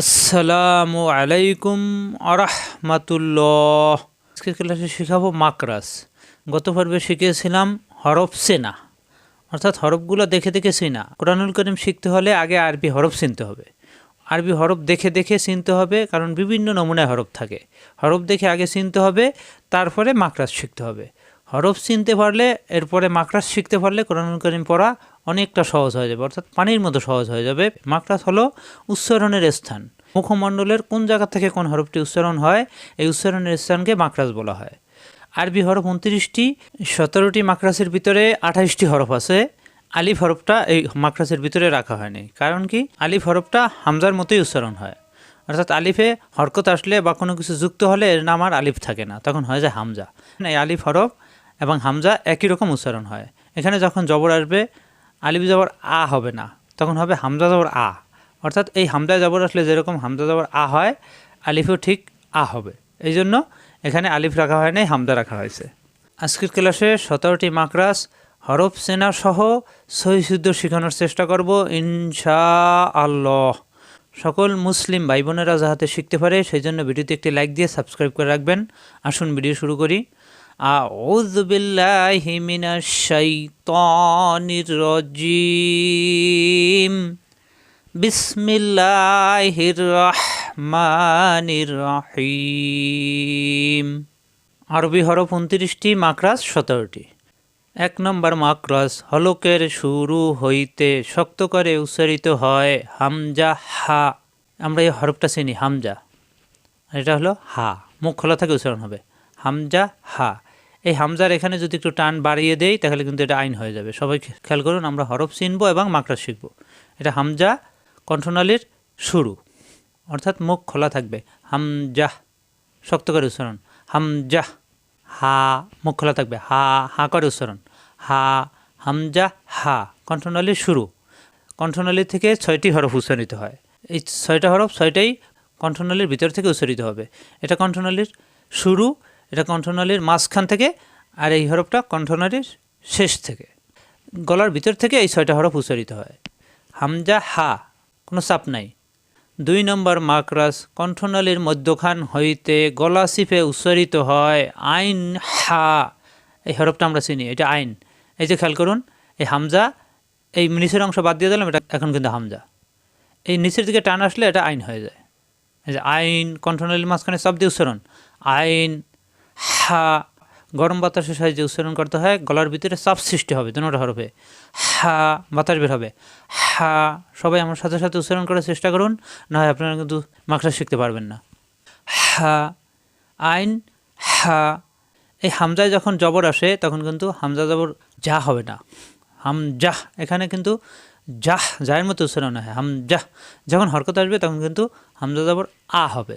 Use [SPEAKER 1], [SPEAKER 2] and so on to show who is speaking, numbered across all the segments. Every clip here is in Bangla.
[SPEAKER 1] আসসালামু আলাইকুম আরহামাতুল্লাহ। আজকের ক্লাসে শেখাবো মাকরাস গত পর্বে শিখেছিলাম হরফ সেনা, অর্থাৎ হরফগুলো দেখে দেখে চিনা কোরআনুল করিম শিখতে হলে আগে আরবি হরফ চিনতে হবে। আরবি হরফ দেখে দেখে চিনতে হবে, কারণ বিভিন্ন নমুনায় হরফ থাকে। হরফ দেখে আগে চিনতে হবে, তারপরে মাকরাস শিখতে হবে। হরফ চিনতে পারলে, এরপরে মাকরাস শিখতে পারলে কোরআনুল করিম পড়া অনেকটা সহজ হয়ে যাবে, অর্থাৎ পানির মতো সহজ হয়ে যাবে। মাকরাস হলো উচ্চারণের স্থান। মুখমণ্ডলের কোন জায়গা থেকে কোন হরফটি উচ্চারণ হয়, এই উচ্চারণের স্থানকে মাকরাস বলা হয়। আরবি হরফ উনত্রিশটি, সতেরোটি মাকরাসের ভিতরে আঠাইশটি হরফ আছে। আলিফ হরফটা এই মাকরাসের ভিতরে রাখা হয়নি। কারণ কি? আলিফ হরফটা হামজার মতোই উচ্চারণ হয়। অর্থাৎ আলিফে হরকত আসলে বা কোনো কিছু যুক্ত হলে এর নাম আর আলিফ থাকে না, তখন হয়ে যায় হামজা। এই আলিফ হরফ এবং হামজা একই রকম উচ্চারণ হয়। এখানে যখন জবর আসবে আলিফ জবর আ হবে না, তখন হবে হামজা জবর আ। অর্থাৎ এই হামজা জবর আসলে যেরকম হামজা জবর আ হয়, আলিফও ঠিক আ হবে। এই জন্য এখানে আলিফ রাখা হয় নাই হামজা রাখা হয়েছে। আজকের ক্লাসে সতেরোটি মাকরাস হরফ সেনা সহ সহিশুদ্ধ শেখানোর চেষ্টা করব ইনশা আল্লাহ সকল মুসলিম ভাই বোনেরা যাহাতে শিখতে পারে সেই জন্য ভিডিওতে একটি লাইক দিয়ে সাবস্ক্রাইব করে রাখবেন। আসুন ভিডিও শুরু করি। আউযু বিল্লাহি মিনাশ শাইতানির রাজিম। বিসমিল্লাহির রহমানির রহিম। আরবি হরফ উনত্রিশটি মাকরাস সতেরোটি। এক নম্বর মাকরাস হলকের শুরু হইতে শক্ত করে উচ্চারিত হয় হামজা, হা। আমরা এই হরফটা চিনি, হামজা। এটা হলো হা, মুখ খোলা থাকে উচ্চারণ হবে। হামজা, হা। এই হামজার এখানে যদি একটু টান বাড়িয়ে দেই, তাহলে কিন্তু এটা আইন হয়ে যাবে। সবাই খেয়াল করুন, আমরা হরফ চিনব এবং মাকড়া শিখব। এটা হামজা কণ্ঠনালীর শুরু। অর্থাৎ মুখ খোলা থাকবে। হামজাহ শক্ত করে উচ্চারণ। হামজাহ হা, মুখ খোলা থাকবে। হা হা করে উচ্চারণ। হা, হামজা, হা, কণ্ঠনালীর শুরু। কণ্ঠনালী থেকে ছয়টি হরফ উচ্চারিত হয়। এই ছয়টা হরফ ছয়টাই কণ্ঠনালীর ভিতর থেকে উচ্চারিত হবে। এটা কণ্ঠনালীর শুরু এটা কণ্ঠনালীর মাঝখান থেকে আর এই হরফটা কণ্ঠনালীর শেষ থেকে। গলার ভিতর থেকে এই ছয়টা হরফ উচ্চারিত হয়। হামজা, হা, কোনো চাপ নাই। দুই নম্বর মাকরাস কণ্ঠনালীর মধ্যখান হইতে গলা সিফে উচ্চারিত হয় আইন, হা। এই হরফটা আমরা চিনি, এটা আইন। এই যে খেয়াল করুন, এই হামজা, এই নিচের অংশ বাদ দিয়ে দিলাম, এটা এখন কিন্তু হামজা। এই নিচের দিকে টান আসলে এটা আইন হয়ে যায়। এই যে আইন, কণ্ঠনালীর মাঝখানে সব দিয়ে উচ্চারণ। আইন হা, গরম বাতাসের সাহায্যে উচ্চারণ করতে হয়, গলার ভিতরে চাপ সৃষ্টি হবে দুটা হরফে। হা, বাতাস বের হবে। হা, সবাই আমার সাথে সাথে উচ্চারণ করার চেষ্টা করুন, না হয় আপনারা কিন্তু মাকড়া শিখতে পারবেন না। হা, আইন, হা, এই হামজায় যখন জবর আসে, তখন কিন্তু হামজা জবর যা হবে না। হাম জাহ এখানে কিন্তু জাহ যায়ের মতো উচ্চারণ হয়। হাম যাহ যখন হরকত আসবে, তখন কিন্তু হামজা জবর আ হবে।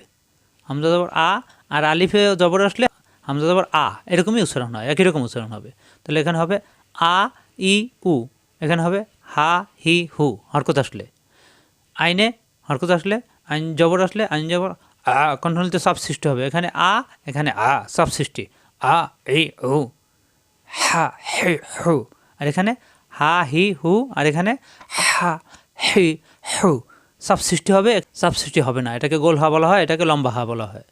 [SPEAKER 1] হামজা জবর আ, আর আলিফে জবর আসলে হামজা জবর আ, এরকমই উচ্চারণ হয়, একই রকম উচ্চারণ হবে। তাহলে এখানে হবে আ, ই, উ, এখানে হবে হা, হি, হু, হরকত আসলে। আইনে হরকত আসলে, আইন জবর আসলে, আইন জবর, আ, কণ্ঠনীতে সব সৃষ্টি হবে। এখানে আ এখানে আ সব সৃষ্টি আ, ই, উ, হা, হি, হু, আর এখানে হা, হি, হু, আর এখানে হা, হি, হু সব সৃষ্টি হবে সব সৃষ্টি হবে না। এটাকে গোল হা বলা হয়, এটাকে লম্বা হা বলা হয়।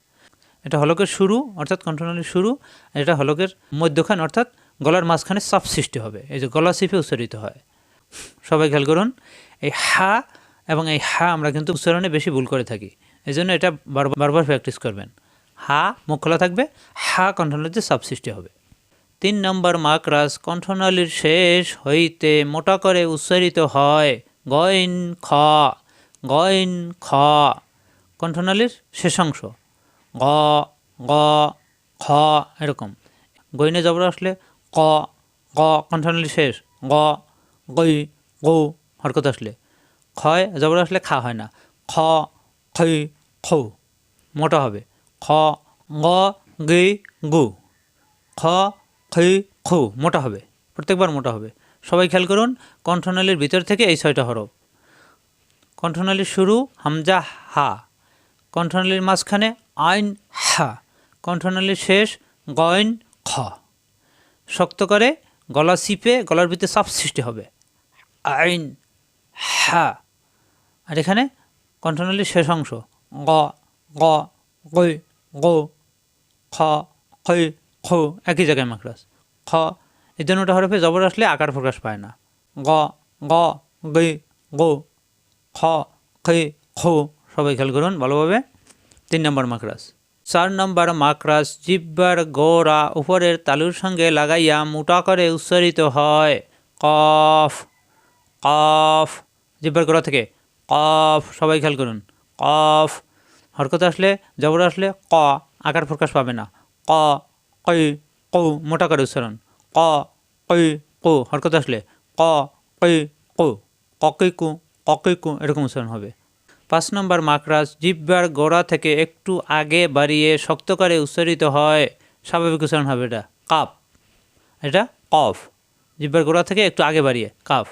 [SPEAKER 1] এটা হলকের শুরু, অর্থাৎ কণ্ঠনালীর শুরু, আর এটা হলকের মধ্যখান, অর্থাৎ গলার মাঝখানে সব সৃষ্টি হবে। এই যে গলা সিফে উচ্চারিত হয়। সবাই খেয়াল করুন, এই হা এবং এই হা আমরা কিন্তু উচ্চারণে বেশি ভুল করে থাকি। এই জন্য এটা বারবার প্র্যাকটিস করবেন। হা, মুখ খোলা থাকবে, হা কণ্ঠনালীতে সব সৃষ্টি হবে। তিন নম্বর মাকরাস কণ্ঠনালীর শেষ হইতে মোটা করে উচ্চারিত হয় গইন খ গইন খ। কণ্ঠনালীর শেষাংশ। গ গ, খ, এরকম। গইনে জবর আসলে ক, গ, কণ্ঠনালী শেষ, গ, গই, গৌ হরকত আসলে। ক্ষয়, জবর আসলে খা হয় না। খ, খই, খৌ, মোটা হবে। খ, গ গি গু। খ, খই, খৌ, মোটা হবে। প্রত্যেকবার মোটা হবে। সবাই খেয়াল করুন, কণ্ঠনালীর ভিতর থেকে এই ছয়টা হরফ। কণ্ঠনালীর শুরু, হামজা, হা। কণ্ঠনালীর মাঝখানে আইন হা। কণ্ঠনালীর শেষ, গয়ন খ। শক্ত করে গলা চিপে গলার ভিতরে চাপ সৃষ্টি হবে। আইন হা। আর এখানে কণ্ঠনালীর শেষ অংশ। গ গ গই গো, খ খই খ। একই জায়গায় মাকড়াস খ, এই দুটা হরফে জবর আসলে আকার প্রকাশ পায় না। গ গ গই গো, খ খই খো। সবাই খেয়াল করুন ভালোভাবে। তিন নম্বর মাকড়াস চার নম্বর মাকড়াস জিব্বার গোড়া উপরের তালুর সঙ্গে লাগাইয়া মোটা করে উচ্চারিত হয়, কফ কফ, জিব্বার গোড়া থেকে কফ, সবাই খেয়াল করুন, কফ, হরকত আসলে, জবর আসলে ক, আকার প্রকাশ পাবে না, ক, কই, কৌ, মোটা করে উচ্চারণ, ক, কই, কু, হরকত আসলে ক, কই, কু ককই কু ককই কু, এরকম উচ্চারণ হবে। পাঁচ নম্বর মাকড়াস জিব্বার গোড়া থেকে একটু আগে বাড়িয়ে শক্ত করে উচ্চারিত হয়। স্বাভাবিক উচ্চারণ হবে এটা। কাপ এটা কফ। জিব্বার গোড়া থেকে একটু আগে বাড়িয়ে। কাফ।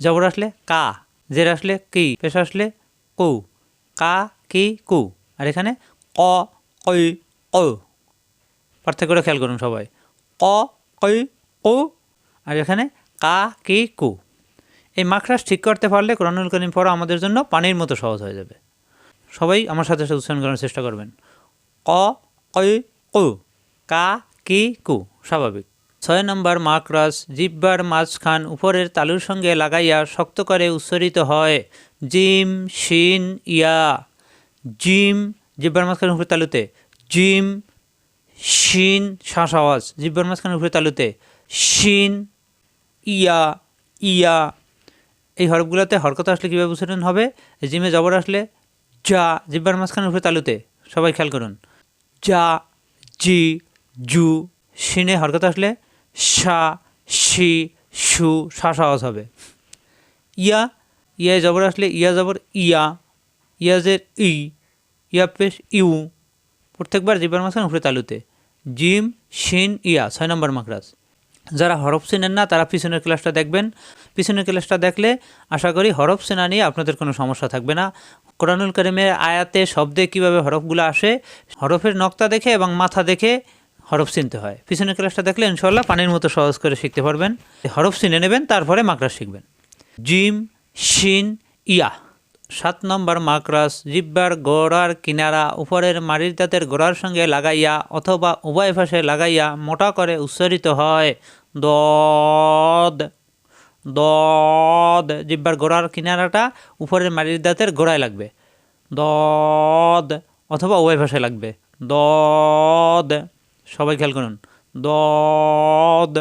[SPEAKER 1] জবর আসলে কা। জের আসলে কি। পেশ আসলে কু। কা, কি, কু। আর এখানে ক, কই, ক। পার্থক্যটা খেয়াল করুন সবাই। ক, কই, কু। আর এখানে কা, কি, কু। এই মাখরাস ঠিক করতে পারলে কোরআনুল করিম পড়া আমাদের জন্য পানির মতো সহজ হয়ে যাবে। সবাই আমার সাথে সাথে উচ্চারণ করার চেষ্টা করবেন। ক কই কু, কা, কি, কু, স্বাভাবিক। ছয় নম্বর মাকরাস জিব্বার মাঝখান উপরের তালুর সঙ্গে লাগাইয়া শক্ত করে উচ্চারিত হয়, জিম, শিন, ইয়া। জিম, জিব্বার মাঝখান উপরে তালুতে, জিম, শিন, শ্বাস আওয়াজ। জিব্বার মাঝখান উপরে তালুতে, শিন, ইয়া ইয়া। এই হরফগুলোতে হরকত আসলে কীভাবে উচ্চারণ হবে? জিমে জবর আসলে যা জিব্বার মাঝখানে উপরে তালুতে। সবাই খেয়াল করুন। যা জি, জু, শিনে হরকত আসলে সা, শি, সু, সা আওয়াজ হবে। ইয়া ইয়া জবর আসলে ইয়া জবর ইয়া ইয়াজের ই, ইয়া পেশ ইউ। প্রত্যেকবার জিব্বার মাঝখানে উপরে তালুতে। জিম, শিন, ইয়া, ছয় নম্বর মাকরাজ। যারা হরফ চেনেন না, তারা পিছনের ক্লাসটা দেখবেন। পিছনের ক্লাসটা দেখলে আশা করি হরফ চেনা নিয়ে আপনাদের কোনো সমস্যা থাকবে না। কোরআনুল করিমের আয়াতে, শব্দে কীভাবে হরফগুলো আসে, হরফের নক্তা দেখে এবং মাথা দেখে হরফ চিনতে হয়। পিছনের ক্লাসটা দেখলে ইনশাল্লাহ পানির মতো সহজ করে শিখতে পারবেন। হরফ চিনে নেবেন, তারপরে মাকড়াস শিখবেন। জিম, শিন, ইয়া। সাত নম্বর মাকরাস জিব্বার গোড়ার কিনারা, উপরের মারির দাঁতের গোড়ার সঙ্গে লাগাইয়া অথবা উভয় পাশে লাগাইয়া মোটা করে উচ্চারিত হয়। দদ দদ জিব্বার গোড়ার কিনারাটা উপরের মারির দাঁতের গোড়ায় লাগবে। দদ, অথবা উভয় ভাষায় লাগবে। দদ, সবাই খেয়াল করুন। দদ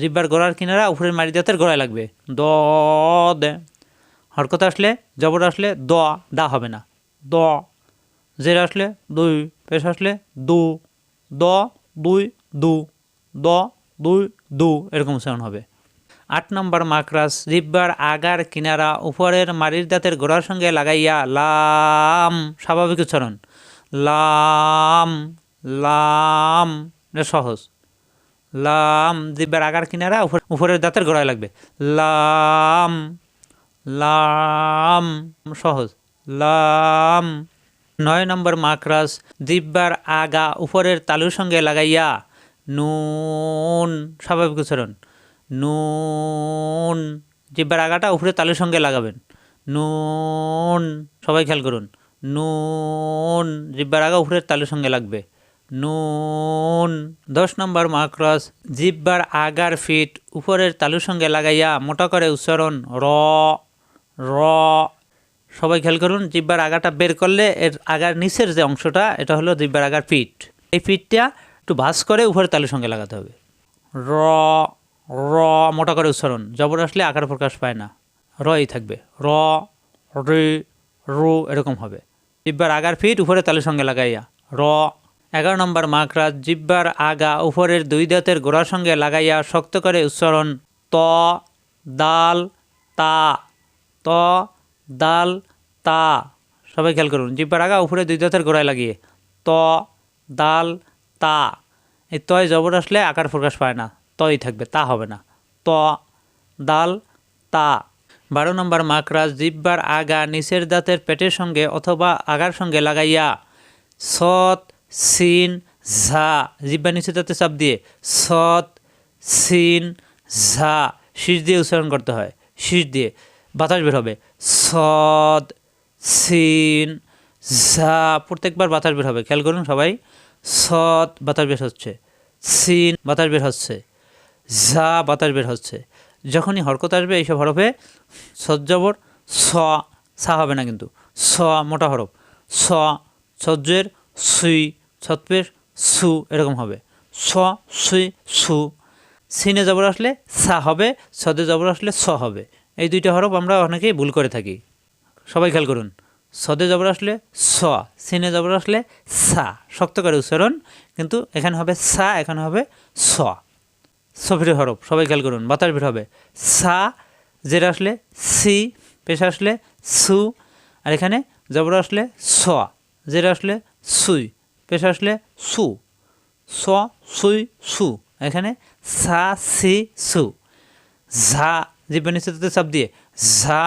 [SPEAKER 1] জিব্বার গোড়ার কিনারা উপরের মারি দাঁতের গোড়ায় লাগবে। দদ, হরকত আসলে, জবর আসলে দ, দা হবে না। দ, জের আসলে দুই, পেশ আসলে দু। দ, দুই, দু। দ, দুই দু এরকম উচ্চারণ হবে। আট নম্বর মাকরাস জিব্বার আগার কিনারা, উপরের মারির দাঁতের গোড়ার সঙ্গে লাগাইয়া লাম, স্বাভাবিক উচ্চারণ। লাম লাম সহজ। লাম জিব্বার আগার কিনারা, উপর- উপরের দাঁতের গোড়ায় লাগবে। লাম লাম, সহজ। লাম, নয় নম্বর মাকরাস জিব্বার আগা, উপরের তালুর সঙ্গে লাগাইয়া নুন, স্বাভাবিক উচ্চারণ। নুন জিব্বার আগাটা উপরে তালুর সঙ্গে লাগাবেন। নুন, সবাই খেয়াল করুন। নুন জিব্বার আগা উপরের তালুর সঙ্গে লাগবে। নুন, দশ নম্বর মাকরস জিব্বার আগার ফিট উপরের তালুর সঙ্গে লাগাইয়া মোটা করে উচ্চারণ র র। সবাই খেয়াল করুন, জিব্বার আগাটা বের করলে এর আগার নিচের যে অংশটা, এটা হলো জিব্বার আগার পিঠ এই পিঠটা একটু ভাস করে উপরের তালের সঙ্গে লাগাতে হবে। র র, মোটা করে উচ্চারণ। জবর আসলে আকার প্রকাশ পায় না। রই থাকবে। র, রে, রু এরকম হবে। জিব্বার আগার ফিট উপরে তালের সঙ্গে লাগাইয়া। র, এগারো নম্বর মাকরাত জিব্বার আগা উপরের দুই দাঁতের গোড়ার সঙ্গে লাগাইয়া শক্ত করে উচ্চারণ ত, দাল, তা। ত, দাল, তা। সবাই খেয়াল করুন। জিব্বার আগা উপরে দুই দাঁতের গোড়ায় লাগিয়ে। ত, দাল তা, এই তয় জবর আসলে আকার প্রকাশ পায় না তই থাকবে, তা হবে না। ত, দাল, তা। বারো নম্বর, মাকরাজ, জিব্বার আগা নিচের দাঁতের পেটের সঙ্গে অথবা আগার সঙ্গে লাগাইয়া, সৎ, সিন, ঝা, জিব্বা নিচের দাঁতে চাপ দিয়ে, সৎ, সিন, ঝা, শীষ দিয়ে উচ্চারণ করতে হয়, শীষ দিয়ে। বাতাস বের হবে সদ সিন, ঝা, প্রত্যেকবার বাতাস বের হবে, খেয়াল করুন সবাই। সৎ বাতাস বের হচ্ছে, সিন বাতাস বের হচ্ছে ঝা বাতাস বের হচ্ছে। যখনই হরকত আসবে, এইসব হরফে সজ্জবর স, সা হবে না কিন্তু। স মোটা হরফ, স সজ্জের, সুই ছত্পের সু এরকম হবে। স, সুই, সু। সিনে জবর আসলে সা হবে, সদে জবর আসলে স হবে। এই দুইটা হরফ আমরা অনেকেই ভুল করে থাকি। সবাই খেয়াল করুন। সদে জবর আসলে স, সিনে জবর আসলে সা, শক্ত করে উচ্চারণ, কিন্তু এখানে হবে সা, এখানে হবে স। সফির হরফ, সবাই খেয়াল করুন বাতাস বের হবে। সা, জের আসলে সি, পেশ আসলে সু, আর এখানে জবর আসলে স, জের আসলে সুই, পেশ আসলে সু। স, সুই, সু, এখানে সা, সি, সু। ঝা নিশ্চিততে চাপ দিয়ে ঝা,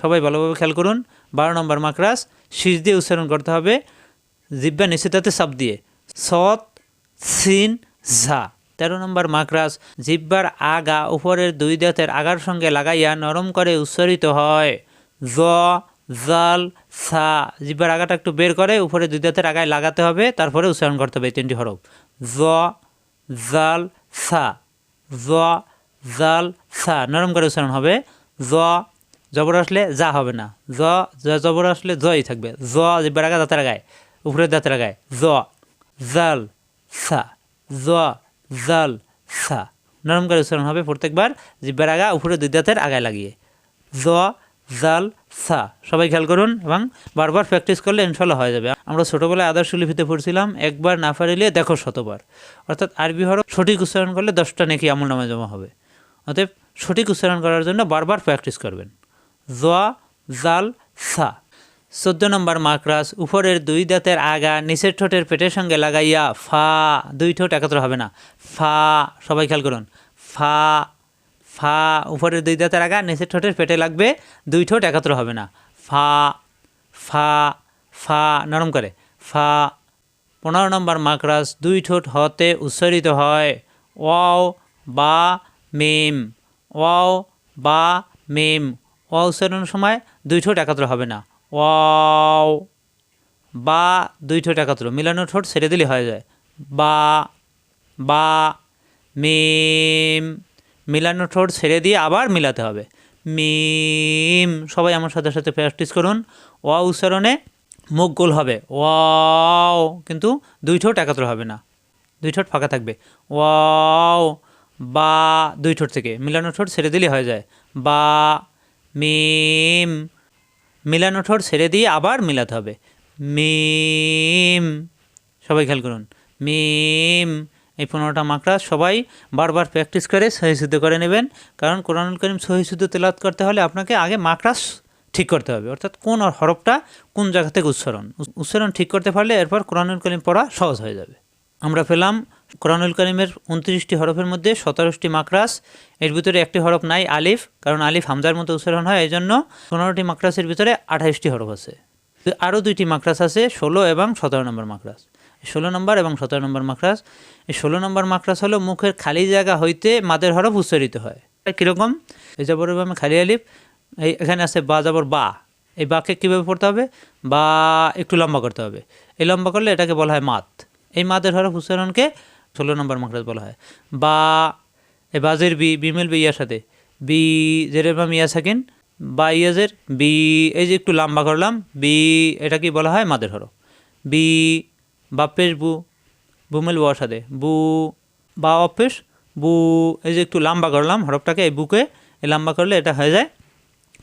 [SPEAKER 1] সবাই ভালোভাবে খেয়াল করুন। বারো নম্বর মাকরাস শীষ দিয়ে উচ্চারণ করতে হবে, জিব্বা নিশ্চিতাতে চাপ দিয়ে। সৎ, সিন, ঝা। তেরো নম্বর মাকরাস জিব্বার আগা উপরের দুই দাঁতের আগার সঙ্গে লাগাইয়া নরম করে উচ্চারিত হয়। জ, জাল সা জিব্বার আগাটা একটু বের করে উপরে দুই দাঁতের আগায় লাগাতে হবে, তারপরে উচ্চারণ করতে হবে তিনটি হরফ। জ, জাল সা জ, জাল সা নরম করে উচ্চারণ হবে। জ জবর আসলে যা হবে না। জ জবর আসলে জই থাকবে। জ জিব্বার আগা দাঁতের আগায় উপরের দাঁতের আগায় জ, জাল, সা। জ, জাল, সা। নরম করে উচ্চারণ হবে প্রত্যেকবার জিব্বার আগা উপরে দুই দাঁতের আগায় লাগিয়ে। জ, জাল, সা। সবাই খেয়াল করুন এবং বারবার প্র্যাকটিস করলে ইনশাল্লাহ হয়ে যাবে। আমরা ছোটোবেলায় আদর্শ লিপিতে পড়ছিলাম, একবার না পারিলে দেখো শতবার। অর্থাৎ আরবি হরফ সঠিক উচ্চারণ করলে দশটা নাকি আমল নামে জমা হবে। অতএব সঠিক উচ্চারণ করার জন্য বারবার প্র্যাকটিস করবেন। জোয়া, জাল, সা। চোদ্দ নম্বর মাকরাস উপরের দুই দাঁতের আগা, নিচের ঠোঁটের পেটের সঙ্গে লাগাইয়া ফা, দুই ঠোঁট একত্র হবে না। ফা, সবাই খেয়াল করুন। ফা ফা, উপরের দুই দাঁতের আগা, নিচের ঠোঁটের পেটে লাগবে, দুই ঠোঁট একত্র হবে না। ফা ফা ফা, নরম করে। ফা, পনেরো নম্বর মাকরাস দুই ঠোঁট হতে উচ্চারিত হয়। ওয়াও, বা, মিম। ওয়াও, বা, মিম। ওয়া উচ্চারণের সময় দুই ঠোঁট একাত্র হবে না। ওয়াও। বা দুই ঠোঁট একাত্র মিলানো ঠোঁট ছেড়ে দিলে হয়ে যায়। বা বা, মিম মিলানো ঠোঁট ছেড়ে দিয়ে আবার মিলাতে হবে। মিম, সবাই আমার সাথে সাথে প্র্যাকটিস করুন। ওয়া উচ্চারণে মুখ গোল হবে। ওয়াও, কিন্তু দুই ঠোঁট একাত্র হবে না। দুই ঠোঁট ফাঁকা থাকবে। ওয়াও, বা, দুই ঠোঁট থেকে মিলানো ঠোঁট ছেড়ে দিলে হয়ে যায়। বা মিম। মিলানো ঠোঁট ছেড়ে দিয়ে আবার মিলাতে হবে। মিম। সবাই খেয়াল করুন। মিম। এই পনেরোটা মাকড়া সবাই বারবার প্র্যাকটিস করে সহিশুদ্ধ করে নেবেন। কারণ কোরআনুল করিম সহিশুদ্ধ তেলাত করতে হলে আপনাকে আগে মাকড়াস ঠিক করতে হবে। অর্থাৎ কোন হরফটা কোন জায়গা থেকে উচ্চারণ। উচ্চারণ ঠিক করতে পারলে এরপর কোরআনুল করিম পড়া সহজ হয়ে যাবে। আমরা পেলাম কোরআনুল করিমের উনত্রিশটি হরফের মধ্যে সতেরোটি মাকরাস, এর ভিতরে একটি হরফ নাই আলিফ, কারণ আলিফ হামজার মতো উচ্চারণ হয় এই জন্য পনেরোটি মাকরাসের ভিতরে আঠাইশটি হরফ আছে। আরও দুইটি মাকরাস আছে, ষোলো এবং সতেরো নম্বর মাকরাস। ষোলো নম্বর এবং সতেরো নম্বর মাকরাস, এই ষোলো নম্বর মাকরাস হলো মুখের খালি জায়গা হইতে মাদের হরফ উচ্চারিত হয়। কীরকম? এই যাবর আমি খালি আলিফ, এই এখানে আছে বা যাবর বা। এই বাকে কীভাবে পড়তে হবে? বা একটু লম্বা করতে হবে। এই লম্বা করলে এটাকে বলা হয় মাত। এই মাদের হরফ উচ্চারণকে ষোলো নম্বর মাকরাজ বলা হয়। বা, এ বাজের বি বিমেল বি ইয়ার সাথে। বি জের বা মিয়া থাকেন বা ইয়াজের, বি, এই যে একটু লম্বা করলাম বি, এটা কি বলা হয়? মাদের হরফ। বি বাপেশ বু বুমেল বুয়ার সাথে। বু, বা অপেশ, বু, এই যে একটু লম্বা করলাম হরফটাকে, এই বুকে, এই লম্বা করলে এটা হয়ে যায়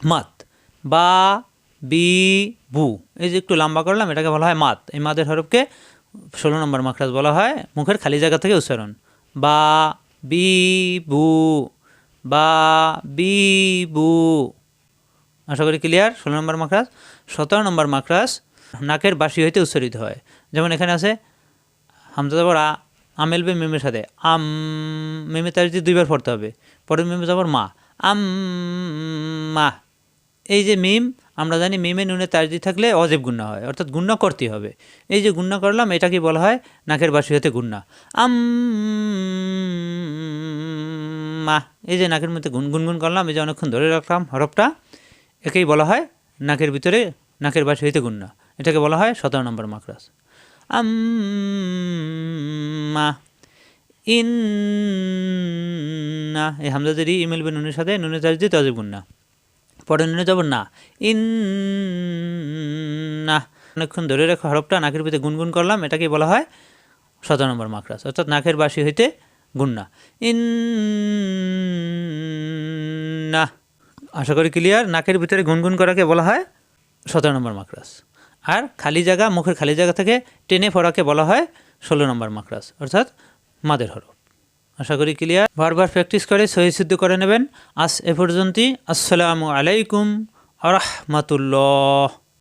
[SPEAKER 1] মাত। বা, বি, বু, এই যে একটু লম্বা করলাম এটাকে বলা হয় মাত। এই মাদের হরফকে ষোলো নম্বর মাখরাজ বলা হয়, মুখের খালি জায়গা থেকে উচ্চারণ। বা, বি, বু, বা, বি, বু। আশা করি ক্লিয়ার ষোলো নম্বর মাখরাজ। সতেরো নম্বর মাখরাজ নাকের বাসি হইতে উচ্চারিত হয়। যেমন এখানে আছে হামজা যাবর আ আমেলবে মিমের সাথে। আম, মিমে তার দুইবার পড়তে হবে পরে মিমে যাবর মা। আম, মা। এই যে মিম আমরা জানি মিমে নুনে তার্জি থাকলে অজেব গুন্না হয়, অর্থাৎ গুন্না করতেই হবে। এই যে গুন্না করলাম এটা কি বলা হয় নাকের বাসি হতে গুন্না। আম মা এই যে নাকের মধ্যে গুন গুনগুন করলাম, এই যে অনেকক্ষণ ধরে রাখলাম হরফটা, একেই বলা হয় নাকের ভিতরে নাকের বাসি হইতে গুন্না। এটাকে বলা হয় সতেরো নম্বর মাকরাস আম্মা, ইন্না, এই হামজাদের ইমেল মিলবে নুনের সাথে নুনের চার্জ দিয়ে তাজিব গুন্না। পরে নুনে যাব না। ইন না অনেকক্ষণ ধরে রেখে হরফটা, নাকের ভিতরে গুনগুন করলাম, এটাকে বলা হয় সতেরো নম্বর মাকরাস অর্থাৎ নাকের বাসি হইতে গুন্না। ইন না আশা করি ক্লিয়ার, নাকের ভিতরে গুনগুন করাকে বলা হয় সতেরো নম্বর মাকরাস আর খালি জায়গা, মুখের খালি জায়গা থেকে টেনে পড়াকে বলা হয় ষোলো নম্বর মাকরাস অর্থাৎ মাদের হরফ। আশা করি ক্লিয়ার বারবার প্র্যাকটিস করে, সহি সিদ্ধ করে নেবেন। আস এ পর্যন্তই। আসসালামু আলাইকুম আরহামাতুল্লাহ